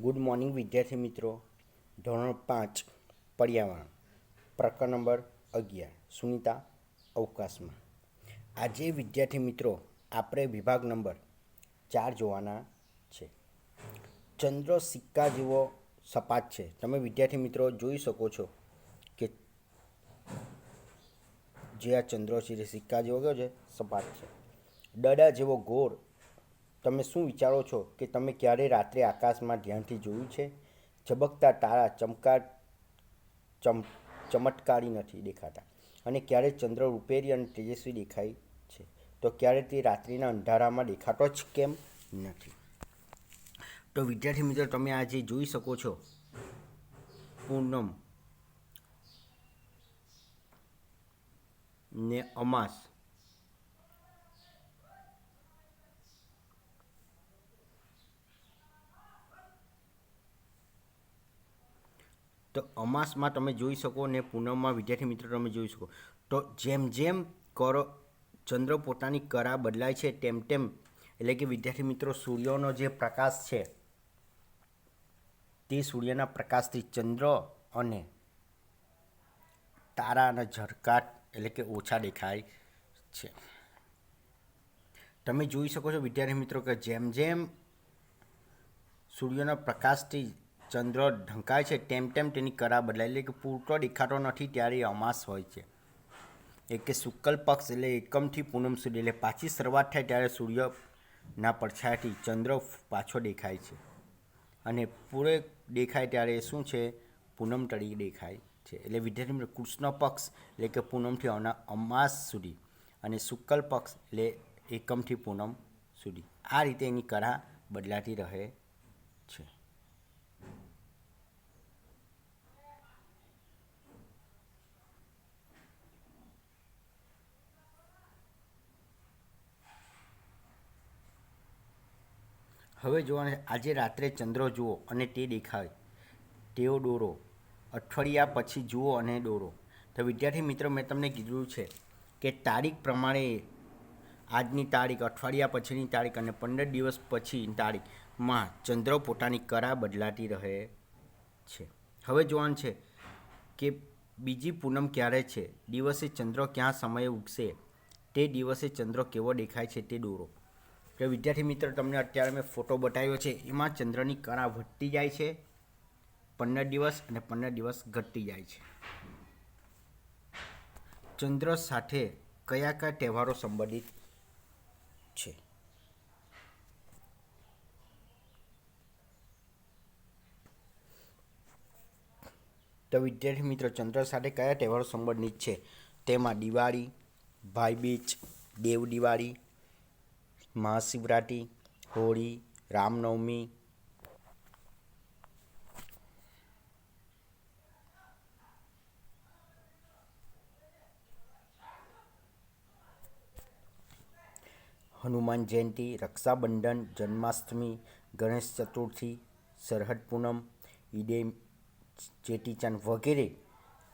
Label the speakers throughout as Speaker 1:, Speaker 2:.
Speaker 1: Good morning, વિદ્યાર્થી મિત્રો. ધોરણ પાંચ, પર્યાવરણ. પ્રકરણ નંબર અગિયાર, સુનિતા અવકાશમાં. આજે વિદ્યાર્થી મિત્રો, આપણે વિભાગ નંબર ચાર જોવાના છે. ચંદ્ર સિક્કા જેવો સપાટ છે. તમે વિદ્યાર્થી મિત્રો જોઈ શકો છો કે જે આ ચંદ્ર છે સિક્કા જેવો કયો છે? સપાટ છે. દડા જેવો ગોળ તમે શું વિચારો છો કે તમે ક્યારે રાત્રે આકાશમાં ધ્યાનથી જોયું છે? ઝબકતા તારા ચમકા ચમ, ચમત્કારી નથી દેખાતા. અને ક્યારે ચંદ્ર રૂપેરી અને તેજસ્વી દેખાય છે? તો ક્યારે તે રાત્રિના અંધારામાં દેખાતો જ કેમ નથી? તો વિદ્યાર્થી મિત્રો, તમે આજે જોઈ શકો છો પૂનમ ને અમાસ તો અમાસમાં તમે જોઈ શકો ને પૂનમમાં વિદ્યાર્થી મિત્રો તમે જોઈ શકો. તો જેમ જેમ કરો, ચંદ્ર પોતાની કરા બદલાય છે, તેમ તેમ એટલે કે વિદ્યાર્થી મિત્રો, સૂર્યનો જે પ્રકાશ છે, તે સૂર્યના પ્રકાશથી ચંદ્ર અને તારાના ઝરકાટ એટલે કે ઓછા દેખાય છે. તમે જોઈ શકો છો વિદ્યાર્થી મિત્રો કે જેમ જેમ સૂર્યના પ્રકાશથી ચંદ્ર ઢંકાય છે તેમ તેમ તેની કરા બદલાય એટલે કે પૂરતો દેખાતો નથી ત્યારે અમાસ હોય છે. એક કે શુક્લ પક્ષ એટલે એકમથી પૂનમ સુધી. એટલે પાછી શરૂઆત થાય ત્યારે સૂર્યના પડછાયાથી ચંદ્ર પાછો દેખાય છે. અને પૂરે દેખાય ત્યારે શું છે? પૂનમ તરીકે દેખાય છે. એટલે વિદ્યાર્થી મિત્રો, કૃષ્ણ પક્ષ એટલે કે પૂનમથી અમાસ સુધી. અને શુક્લ પક્ષ એટલે એકમથી પૂનમ સુધી. આ રીતે એની કરા બદલાતી રહે છે. હવે જોવાનું આજે રાત્રે ચંદ્ર જુઓ અને તે દેખાય. તેઓ દોરો. અઠવાડિયા પછી જુઓ અને દોરો. તો વિદ્યાર્થી મિત્રો, મેં તમને કીધું છે કે તારીખ પ્રમાણે આજની તારીખ, અઠવાડિયા પછીની તારીખ અને પંદર દિવસ પછીની તારીખમાં ચંદ્ર પોતાની કરા બદલાતી રહે છે. હવે જોવાનું છે કે બીજી પૂનમ ક્યારે છે? દિવસે ચંદ્ર ક્યાં સમયે ઉગશે? તે દિવસે ચંદ્ર કેવો દેખાય છે તે દોરો. તો વિદ્યાર્થી મિત્ર, તમને અત્યારે મેં ફોટો બતાવ્યો છે, એમાં ચંદ્રની કળા વધતી જાય છે, પંદર દિવસ અને પંદર દિવસ ઘટતી જાય છે. ચંદ્ર સાથે કયા કયા તહેવારો સંબંધિત છે? તો વિદ્યાર્થી મિત્રો, ચંદ્ર સાથે કયા તહેવારો સંબંધિત છે? તેમાં દિવાળી, ભાઈબીજ, દેવ દિવાળી મહાશિવરાત્રિ, હોળી, રામનવમી. હનુમાન જયંતી, રક્ષાબંધન, જન્માષ્ટમી, ગણેશ ચતુર્થી, સરહદ પૂનમ ઈદે ચેટીચાંદ વગેરે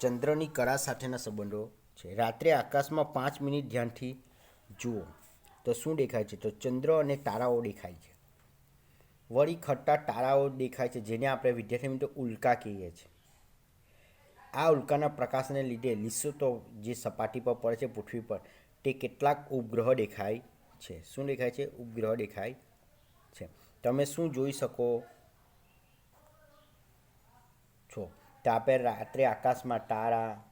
Speaker 1: ચંદ્રની કળા સાથેના સંબંધો છે. રાત્રે આકાશમાં પાંચ મિનિટ ધ્યાનથી જુઓ. તો શું દેખાય છે? તો ચંદ્ર અને તારાઓ દેખાય છે. વળી ખટ્ટા તારાઓ દેખાય છે, જેને આપણે વિદ્યાર્થી મિત્રો ઉલ્કા કહીએ છીએ. આ ઉલ્કાના પ્રકાશને લીધે લીસોતો જે સપાટી પર પડે છે, પૃથ્વી પર, તે કેટલાક ઉપગ્રહ દેખાય છે. શું દેખાય છે? ઉપગ્રહ દેખાય છે. તમે શું જોઈ શકો છો? તો આપણે રાત્રે આકાશમાં તારા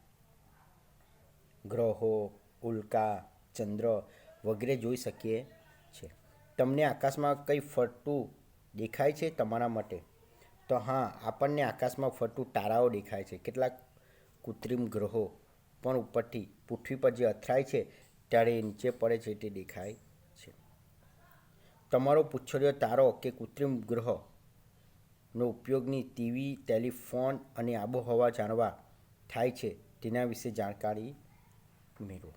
Speaker 1: ગ્રહો, ઉલ્કા, ચંદ્ર વગેરે જોઈ શકીએ છીએ તમને આકાશમાં કંઈ ફરતું દેખાય છે તમારા માટે? તો હા, આપણને આકાશમાં ફરતું તારાઓ દેખાય છે. કેટલાક કૃત્રિમ ગ્રહો પણ ઉપરથી પૃથ્વી પર જે અથડાય છે, ત્યારે નીચે પડે છે તે દેખાય છે. તમારો પૂછડ્યો તારો કે કૃત્રિમ ગ્રહનો ઉપયોગની ટીવી, ટેલિફોન અને આબોહવા જાણવા થાય છે, તેના વિશે જાણકારી મેળવો.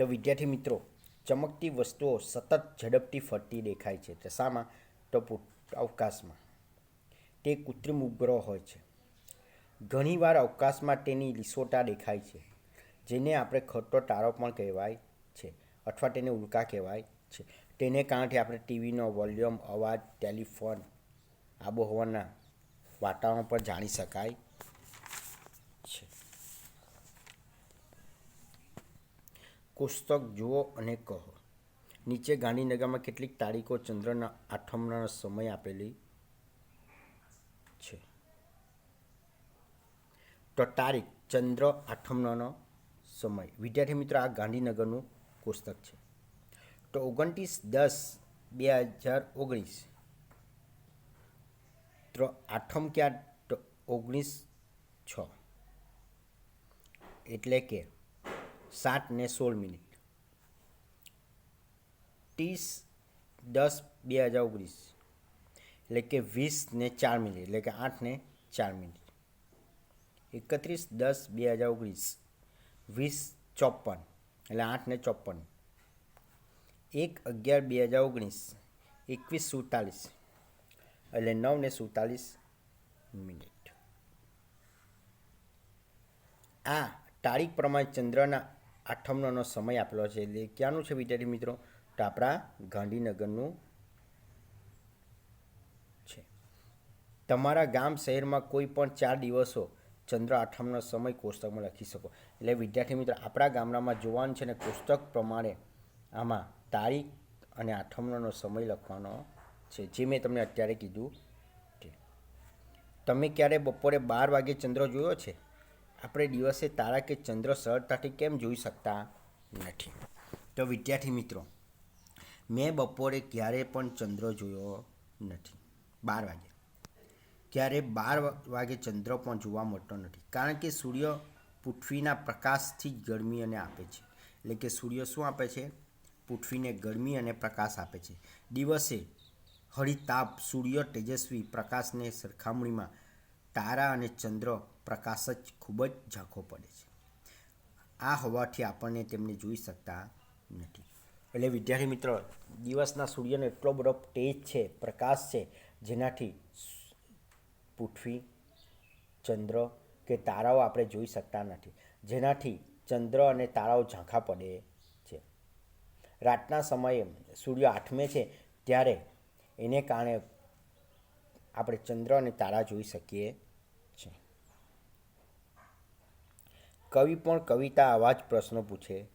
Speaker 1: તો વિદ્યાર્થી મિત્રો, ચમકતી વસ્તુઓ સતત ઝડપથી ફરતી દેખાય છે. તો શામાં? તો અવકાશમાં. તે કૃત્રિમ ઉપગ્રહ હોય છે. ઘણીવાર અવકાશમાં તેની લીસોટા દેખાય છે, જેને આપણે ખોટો તારો પણ કહેવાય છે, અથવા તેને ઉલ્કા કહેવાય છે. તેને કારણે આપણે ટીવીનો વોલ્યુમ, અવાજ, ટેલિફોન, આબોહવાના વાતાવરણ પર જાણી શકાય છે પુસ્તક જુઓ અને કહો. નીચે ગાંધીનગરમાં કેટલીક તારીખો ચંદ્રના આઠમના સમય આપેલી છે. તો તારીખ, ચંદ્ર આઠમનો સમય. વિદ્યાર્થી મિત્રો, આ ગાંધીનગરનું પુસ્તક છે. તો ઓગણત્રીસ દસ બે હજાર ઓગણીસ. તો આઠમ ક્યાં? ઓગણીસ છ. એટલે કે સાત ને સોળ મિનિટ. ત્રીસ, દસ, બે હજાર ઓગણીસ. એટલે કે વીસ ને ચાર મિનિટ, એટલે કે આઠ ને ચાર મિનિટ. એકત્રીસ, દસ, બે હજાર ઓગણીસ. વીસ, ચોપન, એટલે આઠ ને ચોપન. એક, અગિયાર, બે હજાર ઓગણીસ. એકવીસ, સુડતાલીસ. એટલે નવ ને સુડતાલીસ મિનિટ. આ તારીખ પ્રમાણે ચંદ્રના આઠમનો સમય આપેલો છે. એટલે ક્યાંનું છે વિદ્યાર્થી મિત્રો? તો ગાંધીનગરનું છે. તમારા ગામ શહેરમાં કોઈ પણ ચાર દિવસો ચંદ્ર આઠમનો સમય કોષ્ટકમાં લખી શકો. એટલે વિદ્યાર્થી મિત્રો, આપણા ગામડામાં જોવાનું છે ને કોષ્ટક પ્રમાણે આમાં તારીખ અને આઠમનો સમય લખવાનો છે, જે મેં તમને અત્યારે કીધું તમે ક્યારે બપોરે બાર વાગે ચંદ્ર જોયો છે? આપણે દિવસે તારા કે ચંદ્ર સરળતાથી કેમ જોઈ શકતા નથી? તો વિદ્યાર્થી મિત્રો, મેં બપોરે ક્યારે પણ ચંદ્ર જોયો નથી. બાર વાગે. ક્યારે બાર વાગે ચંદ્ર પણ જોવા મળતો નથી. કારણ કે સૂર્ય પૃથ્વીના પ્રકાશથી જ ગરમી અને આપે છે. એટલે કે સૂર્ય શું આપે છે? પૃથ્વીને ગરમી અને પ્રકાશ આપે છે. દિવસે હરિતાપ, સૂર્ય તેજસ્વી, પ્રકાશને સરખામણીમાં તારા અને ચંદ્ર પ્રકાશ જ ખૂબ જ ઝાંખો પડે છે. આ હોવાથી આપણને તેમને જોઈ શકતા નથી. એટલે વિદ્યાર્થી મિત્રો, દિવસના સૂર્યનો એટલો બધો તેજ છે, પ્રકાશ છે, જેનાથી પૃથ્વી, ચંદ્ર કે તારાઓ આપણે જોઈ શકતા નથી. જેનાથી ચંદ્ર અને તારાઓ ઝાંખા પડે છે. રાતના સમયે સૂર્ય આઠમે છે, ત્યારે એને કારણે આપણે ચંદ્ર અને તારા જોઈ શકીએ છીએ કવિ પણ કવિતા આવા જ પ્રશ્નો પૂછે.